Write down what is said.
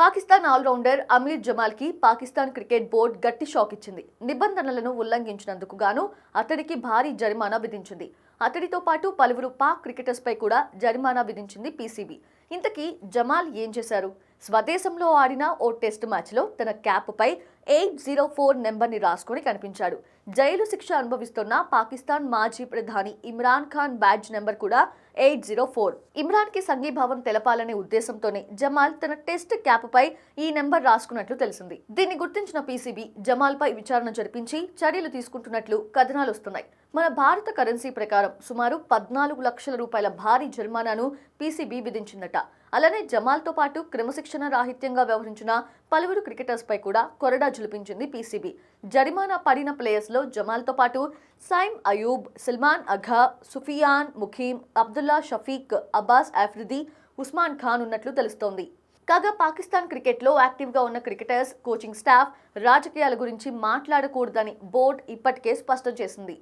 Pakistan allrounder Aamir జమాల్కి Pakistan cricket board గట్టి shock ఇచ్చింది. నిబంధనలను ఉల్లంఘించినందుకు గాను అతడికి భారీ జరిమానా విధించింది. అతడితో పాటు పలువురు పాక్ క్రికెటర్స్పై కూడా జరిమానా విధించింది పీసీబీ. ఇంతకీ జమాల్ ఏం చేశారు? స్వదేశంలో ఆడిన ఓ టెస్ట్ మ్యాచ్లో తన క్యాప్పై ఎయిట్ జీరో ఫోర్ నెంబర్ని రాసుకొని కనిపించాడు. జైలు శిక్ష అనుభవిస్తున్న పాకిస్తాన్ మాజీ ప్రధాని ఇమ్రాన్ ఖాన్ బ్యాడ్జ్ నెంబర్ కూడా ఎయిట్ జీరో ఫోర్. ఇమ్రాన్కి సంఘీభావం తెలపాలనే ఉద్దేశంతోనే జమాల్ తన టెస్ట్ క్యాప్పై ఈ నెంబర్ రాసుకున్నట్లు తెలిసింది. దీన్ని గుర్తించిన పీసీబీ జమాల్ పై విచారణ జరిపించి చర్యలు తీసుకుంటున్నట్లు కథనాలు వస్తున్నాయి. మన భారత కరెన్సీ ప్రకారం సుమారు పద్నాలుగు లక్షల రూపాయల భారీ జరిమానాను పీసీబీ విధించిందట. అలానే జమాల్తో పాటు క్రమశిక్షణ రాహిత్యంగా వ్యవహరించిన పలువురు క్రికెటర్స్పై కూడా కొరడా జులిపించింది పీసీబీ. జరిమానా పడిన ప్లేయర్స్లో జమాల్తో పాటు సైమ్ అయూబ్ సల్మాన్ అఘా సుఫియాన్ ముఖీం అబ్దుల్లా షఫీక్ అబ్బాస్ ఆఫ్రిది ఉస్మాన్ ఖాన్ ఉన్నట్లు తెలుస్తోంది. కాగా పాకిస్తాన్ క్రికెట్లో యాక్టివ్గా ఉన్న క్రికెటర్స్ కోచింగ్ స్టాఫ్ రాజకీయాల గురించి మాట్లాడకూడదని బోర్డు ఇప్పటికే స్పష్టం చేసింది.